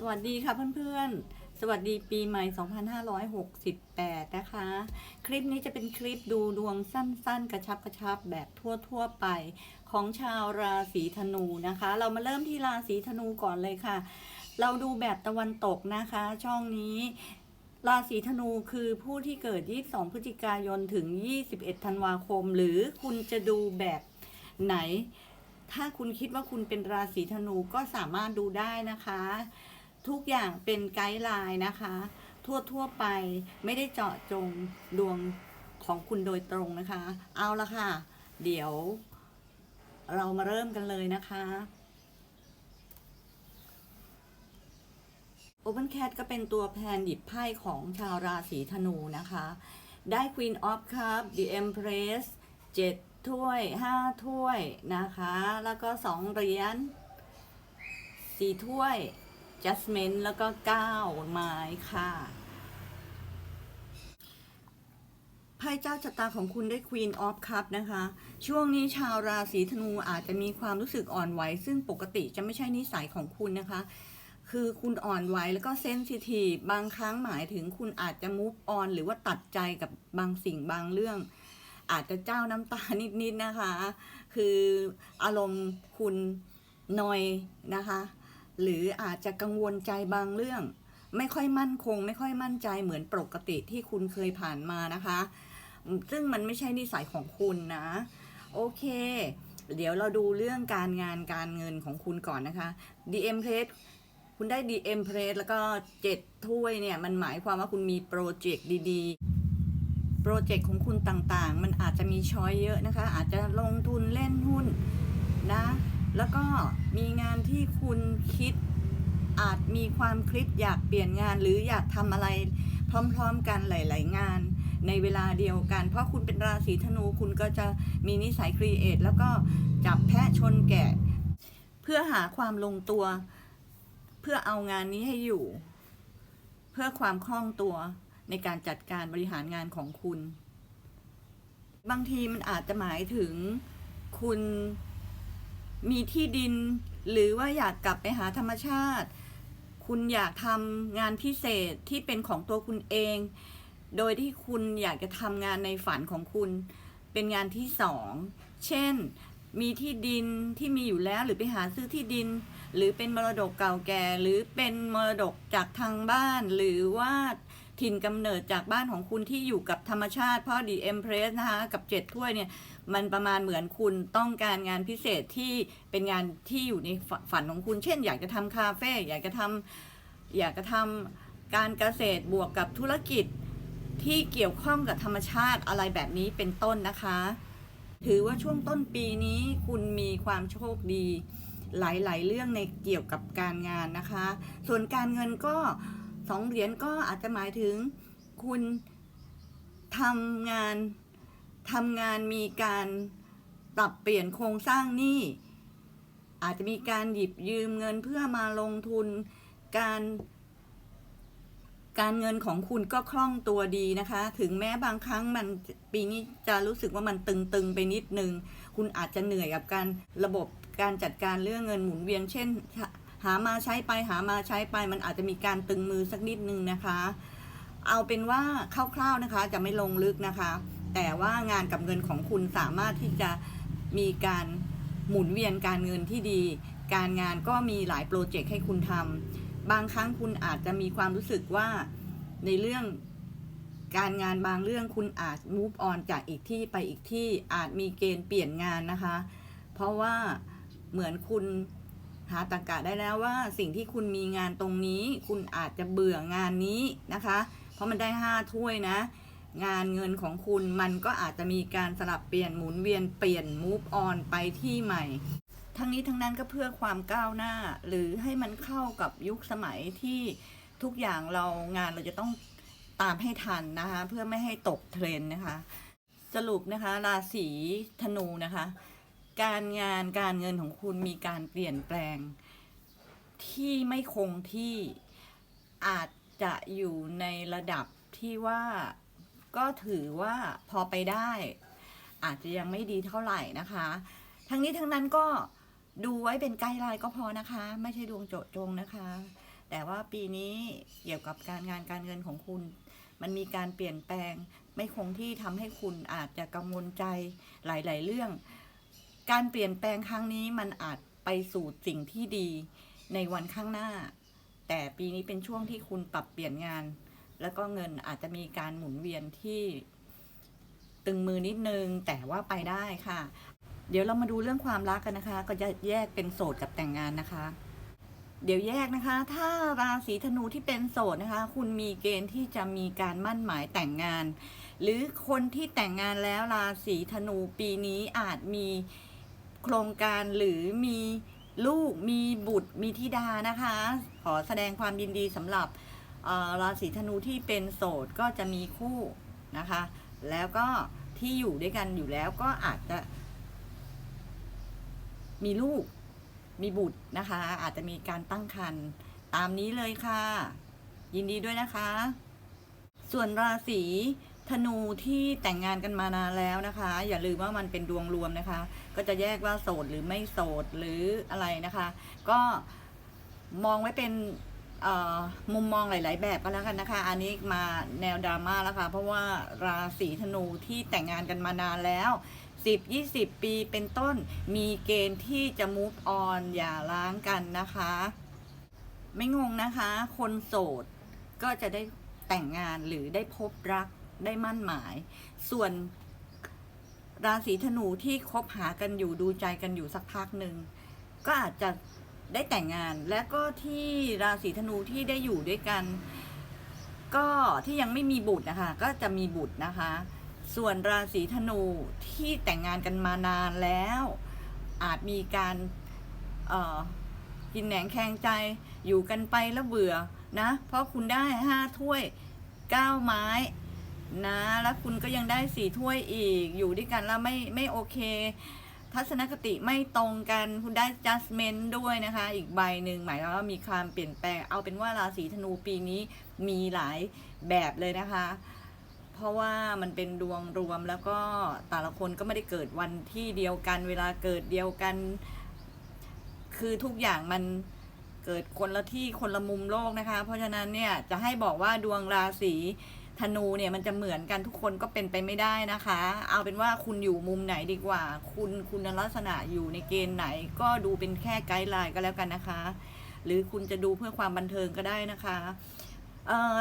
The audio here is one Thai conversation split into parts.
สวัสดีค่ะเพื่อนๆ สวัสดีปีใหม่ 2568 นะคะ คลิปนี้จะเป็นคลิปดูดวงสั้นๆ กระชับกระชับแบบทั่วๆไปของชาวราศีธนูนะคะ เรามาเริ่มที่ราศีธนูก่อนเลยค่ะ เราดูแบบตะวันตกนะคะ ช่องนี้ ราศีธนูคือผู้ที่เกิด 22 พฤศจิกายนถึง 21 ธันวาคม หรือคุณจะดูแบบไหนถ้าคุณคิดว่าคุณเป็นราศีธนูก็สามารถดูได้นะคะ ทุกอย่างเป็นไกด์ไลน์นะคะ ทั่วทั่วๆไปไม่ได้เจาะจงดวงของคุณโดยตรงนะคะ เอาละค่ะ เดี๋ยวเรามาเริ่มกันเลยนะคะ Open Cat ก็เป็นตัวแพนหยิบไพ่ของชาวราศีธนูนะคะ ได้ Queen of Cup The Empress 7 ถ้วย 5 ถ้วยนะคะ แล้วก็ 2 เหรียญ 4 ถ้วย Jasmine แล้วก็9ไม้ค่ะไพ่เจ้าชะตาของคุณได้ Queen of Cup นะคะ ช่วงนี้ชาวราศีธนูอาจจะมีความรู้สึกอ่อนไหว ซึ่งปกติจะไม่ใช่นิสัยของคุณนะคะ คือคุณอ่อนไหวแล้วก็เซนซิทีฟบางครั้งหมายถึงคุณอาจจะมูฟออนหรือว่าตัดใจกับบางสิ่งบางเรื่อง อาจจะเจ้าน้ำตานิดๆนะคะ คืออารมณ์คุณนอยนะคะ หรืออาจจะกังวลใจบางเรื่อง ไม่ค่อยมั่นคง ไม่ค่อยมั่นใจเหมือนปกติที่คุณเคยผ่านมานะคะ ซึ่งมันไม่ใช่นิสัยของคุณนะ โอเค เดี๋ยวเราดูเรื่องการงานการเงินของคุณก่อนนะคะ DM p r e s คุณได้ DM p r e s แล้วก็7ถ้วยเนี่ย มันหมายความว่าคุณมีโปรเจกต์ดีๆ โปรเจกต์ของคุณต่างๆ มันอาจจะมีช้อยเยอะนะคะ อาจจะลงทุนเล่นหุ้นนะ แล้วก็มีงานที่คุณคิดอาจมีความคิดอยากเปลี่ยนงานหรืออยากทำอะไรพร้อมๆกันหลาย ๆ งานในเวลาเดียวกัน เพราะคุณเป็นราศีธนูคุณก็จะมีนิสัยครีเอทแล้วก็จับแพะชนแกะ เพื่อหาความลงตัว เพื่อเอางานนี้ให้อยู่ เพื่อความคล่องตัวในการจัดการบริหารงานของคุณ บางทีมันอาจจะหมายถึงคุณ มีที่ดิน หรือว่าอยากกลับไปหาธรรมชาติ คุณอยากทำงานพิเศษที่เป็นของตัวคุณเอง โดยที่คุณอยากจะทำงานในฝันของคุณ เป็นงานที่สองเช่น มีที่ดินที่มีอยู่แล้วหรือไปหาซื้อที่ดิน หรือเป็นมรดกเก่าแก่ หรือเป็นมรดกจากทางบ้าน หรือว่า ถิ่นกำเนิดจากบ้านของคุณที่อยู่กับธรรมชาติเพราะดีเอ็มเพรสนะคะกับเจ็ดถ้วยเนี่ยมันประมาณเหมือนคุณต้องการงานพิเศษที่เป็นงานที่อยู่ในฝฝันของคุณ เช่น อยากจะทำคาเฟ่อยากจะทำอยากจะทำการเกษตรบวกกับธุรกิจที่เกี่ยวข้องกับธรรมชาติอะไรแบบนี้เป็นต้นนะคะ ถือว่าช่วงต้นปีนี้คุณมีความโชคดีหลาย ๆ เรื่องในเกี่ยวกับการงานนะคะ ส่วนการเงินก็ สองเหรียญก็อาจจะหมายถึงคุณทำงานทำงานมีการปรับเปลี่ยนโครงสร้างหนี้อาจจะมีการหยิบยืมเงินเพื่อมาลงทุนการการเงินของคุณก็คล่องตัวดีนะคะ ถึงแม้บางครั้งมันปีนี้จะรู้สึกว่ามันตึงๆไปนิดนึง คุณอาจจะเหนื่อยกับการระบบการจัดการเรื่องเงินหมุนเวียนเช่น หามาใช้ไปหามาใช้ไป มันอาจจะมีการตึงมือสักนิดนึงนะคะ เอาเป็นว่าคร่าวๆนะคะจะไม่ลงลึกนะคะ แต่ว่างานกับเงินของคุณสามารถที่จะมีการหมุนเวียนการเงินที่ดี การงานก็มีหลายโปรเจกต์ให้คุณทำบางครั้งคุณอาจจะมีความรู้สึกว่าในเรื่องการงานบางเรื่องคุณอาจ move on จากอีกที่ไปอีกที่อาจมีเกณฑ์เปลี่ยนงานนะคะ เพราะว่าเหมือนคุณ หาตรรกะได้แล้วว่าสิ่งที่คุณมีงานตรงนี้ คุณอาจจะเบื่องานนี้นะคะ เพราะมันได้ห้าถ้วยนะ งานเงินของคุณมันก็อาจจะมีการสลับเปลี่ยนหมุนเวียนเปลี่ยน move on ไปที่ใหม่ ทั้งนี้ทั้งนั้นก็เพื่อความก้าวหน้า หรือให้มันเข้ากับยุคสมัยที่ทุกอย่างเรางานเราจะต้องตามให้ทันนะคะ เพื่อไม่ให้ตกเทรนนะคะ สรุปนะคะ ราศีธนูนะคะ การงานการเงินของคุณมีการเปลี่ยนแปลง ที่ไม่คงที่อาจจะอยู่ในระดับที่ว่าก็ถือว่าพอไปได้ อาจจะยังไม่ดีเท่าไหร่นะคะ ทั้งนี้ทั้งนั้นก็ดูไว้เป็นไกด์ไลน์ก็พอนะคะ ไม่ใช่ดวงโจทย์จงนะคะ แต่ว่าปีนี้เกี่ยวกับการงานการเงินของคุณ มันมีการเปลี่ยนแปลง ไม่คงที่ทำให้คุณอาจจะกังวลใจหลาย ๆ เรื่อง การเปลี่ยนแปลงครั้งนี้มันอาจไปสู่สิ่งที่ดีในวันข้างหน้า แต่ปีนี้เป็นช่วงที่คุณปรับเปลี่ยนงาน แล้วก็เงินอาจจะมีการหมุนเวียนที่ตึงมือนิดนึง แต่ว่าไปได้ค่ะ เดี๋ยวเรามาดูเรื่องความรักกันนะคะ ก็จะแยกเป็นโสดกับแต่งงานนะคะ เดี๋ยวแยกนะคะ ถ้าราศีธนูที่เป็นโสดนะคะ คุณมีเกณฑ์ที่จะมีการมั่นหมายแต่งงาน หรือคนที่แต่งงานแล้วราศีธนูปีนี้อาจมี โครงการหรือมีลูกมีบุตรมีธิดานะคะ ขอแสดงความยินดีสำหรับราศีธนูที่เป็นโสดก็จะมีคู่นะคะ แล้วก็ที่อยู่ด้วยกันอยู่แล้วก็อาจจะ มีลูกมีบุตรนะคะ อาจจะมีการตั้งครรภ์ตามนี้เลยค่ะ ยินดีด้วยนะคะ ส่วนราศี ธนูที่แต่งงานกันมานานแล้วนะคะ อย่าลืมว่ามันเป็นดวงรวมนะคะ ก็จะแยกว่าโสดหรือไม่โสดหรืออะไรนะคะ ก็มองไว้เป็นมุมมองหลาย ๆ แบบก็แล้วกันนะคะ อันนี้มาแนวดราม่าแล้วค่ะ เพราะว่าราศีธนูที่แต่งงานกันมานานแล้ว 10 20 ปีเป็นต้น มีเกณฑ์ที่จะ move on อย่าล้างกันนะคะ ไม่งงนะคะ คนโสดก็จะได้แต่งงานหรือได้พบรัก ได้มั่นหมาย ส่วนราศีธนูที่คบหากันอยู่ดูใจกันอยู่สักพักหนึ่งก็อาจจะได้แต่งงาน และก็ที่ราศีธนูที่ได้อยู่ด้วยกัน ก็ที่ยังไม่มีบุตรนะคะ ก็จะมีบุตรนะคะ ส่วนราศีธนูที่แต่งงานกันมานานแล้ว อาจมีการกินแหนงแคงใจอยู่กันไปแล้วเบื่อนะ เพราะคุณได้ห้าถ้วยเก้าไม้ นะ แล้วคุณก็ยังได้สี่ถ้วยอีก อยู่ด้วยกันแล้วไม่ไม่โอเค ทัศนคติไม่ตรงกัน คุณได้ judgment ด้วยนะคะ อีกใบหนึ่งหมายความว่ามีความเปลี่ยนแปลง เอาเป็นว่าราศีธนูปีนี้มีหลายแบบเลยนะคะ เพราะว่ามันเป็นดวงรวมแล้วก็แต่ละคนก็ไม่ได้เกิดวันที่เดียวกัน เวลาเกิดเดียวกัน คือทุกอย่างมันเกิดคนละที่คนละมุมโลกนะคะ เพราะฉะนั้นเนี่ยจะให้บอกว่าดวงราศี ธนูเนี่ยมันจะเหมือนกันทุกคนก็เป็นไปไม่ได้นะคะ เอาเป็นว่าคุณอยู่มุมไหนดีกว่า คุณคุณลักษณะอยู่ในเกณฑ์ไหน ก็ดูเป็นแค่ไกด์ไลน์ก็แล้วกันนะคะ หรือคุณจะดูเพื่อความบันเทิงก็ได้นะคะ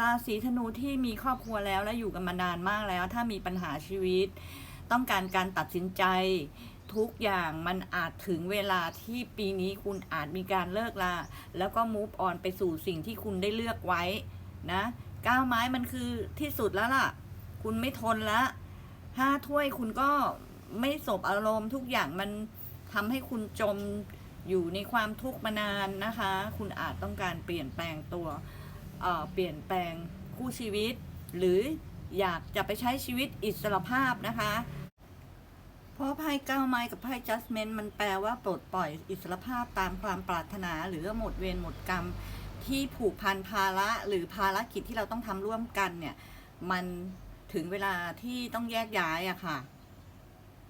ราศีธนูที่มีครอบครัวแล้วและอยู่กันมานานมากแล้ว ถ้ามีปัญหาชีวิต ต้องการการตัดสินใจทุกอย่างมันอาจถึงเวลาที่ปีนี้คุณอาจมีการเลิกลาแล้วก็ move on ไปสู่สิ่งที่คุณได้เลือกไว้นะ ก้าวไม้มันคือที่สุดแล้วล่ะ คุณไม่ทนละห้าถ้วยคุณก็ไม่สบอารมณ์ทุกอย่างมันทำให้คุณจมอยู่ในความทุกข์มานานนะคะ คุณอาจต้องการเปลี่ยนแปลงตัวเเปลี่ยนแปลงคู่ชีวิต หรืออยากจะไปใช้ชีวิตอิสรภาพนะคะ เพราะไพ่เก้าไม้กับไพ่ judgment มันแปลว่าปลดปล่อยอิสรภาพตามความปรารถนา หรือหมดเวรหมดกรรม ที่ผูกพันภาระหรือภารกิจที่เราต้องทำร่วมกันเนี่ย มันถึงเวลาที่ต้องแยกย้ายอะค่ะ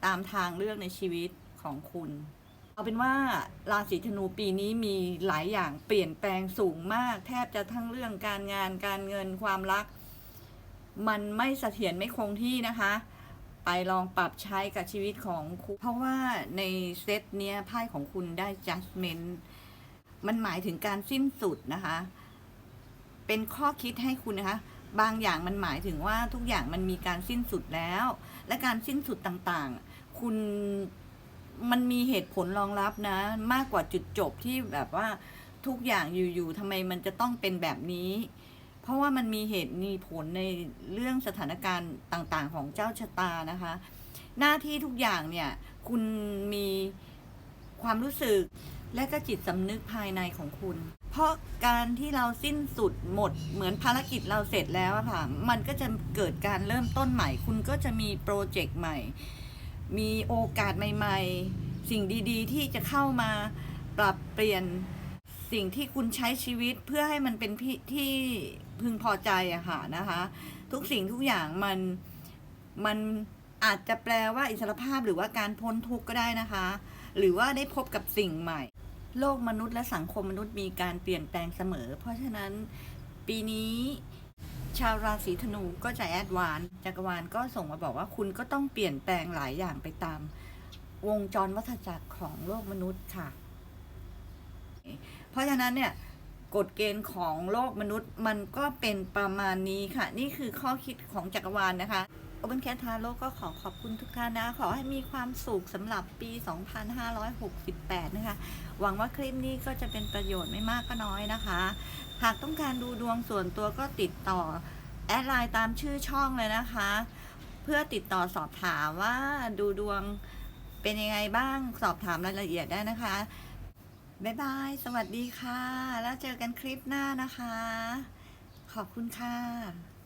ตามทางเลือกในชีวิตของคุณ เอาเป็นว่าราศีธนูปีนี้มีหลายอย่างเปลี่ยนแปลงสูงมาก แทบจะทั้งเรื่องการงานการเงินความรัก มันไม่เสถียรไม่คงที่นะคะ ไปลองปรับใช้กับชีวิตของคุณเพราะว่าในเซตเนี้ยไพ่ของคุณได้ judgment มันหมายถึงการสิ้นสุดนะคะ เป็นข้อคิดให้คุณนะคะ บางอย่างมันหมายถึงว่าทุกอย่างมันมีการสิ้นสุดแล้ว และการสิ้นสุดต่างๆ คุณมันมีเหตุผลรองรับนะ มากกว่าจุดจบที่แบบว่าทุกอย่างอยู่ๆทำไมมันจะต้องเป็นแบบนี้ เพราะว่ามันมีเหตุมีผลในเรื่องสถานการณ์ต่างๆ ของเจ้าชะตานะคะ หน้าที่ทุกอย่างเนี่ย คุณมีความรู้สึก และก็จิตสำนึกภายในของคุณ เพราะการที่เราสิ้นสุดหมด เหมือนภารกิจเราเสร็จแล้วอะค่ะ มันก็จะเกิดการเริ่มต้นใหม่ คุณก็จะมีโปรเจกต์ใหม่ มีโอกาสใหม่ ๆ สิ่งดีๆ ที่จะเข้ามาปรับเปลี่ยนสิ่งที่คุณใช้ชีวิตเพื่อให้มันเป็นที่ที่พึงพอใจอะค่ะนะคะ ทุกสิ่งทุกอย่างมันมันอาจจะแปลว่าอิสรภาพหรือว่าการพ้นทุกข์ก็ได้นะคะ หรือว่าได้พบกับสิ่งใหม่ โลกมนุษย์และสังคมมนุษย์มีการเปลี่ยนแปลงเสมอ เพราะฉะนั้นปีนี้ชาวราศีธนูก็จะแอดวานจักรวาลก็ส่งมาบอกว่าคุณก็ต้องเปลี่ยนแปลงหลายอย่างไปตาม วงจรวัฏจักรของโลกมนุษย์ค่ะ เพราะฉะนั้นเนี่ยกฎเกณฑ์ของโลกมนุษย์มันก็เป็นประมาณนี้ค่ะ นี่คือข้อคิดของจักรวาลนะคะ Open Cat ทาโลก็ขอขอบคุณทุกท่านนะ ขอให้มีความสุขสำหรับปี 2568 นะคะ หวังว่าคลิปนี้ก็จะเป็นประโยชน์ไม่มากก็น้อยนะคะ หากต้องการดูดวงส่วนตัวก็ติดต่อ แอดไลน์ตามชื่อช่องเลยนะคะ เพื่อติดต่อสอบถามว่าดูดวงเป็นยังไงบ้างสอบถามรายละเอียดได้นะคะ บ๊ายบาย สวัสดีค่ะ แล้วเจอกันคลิปหน้านะคะ ขอบคุณค่ะ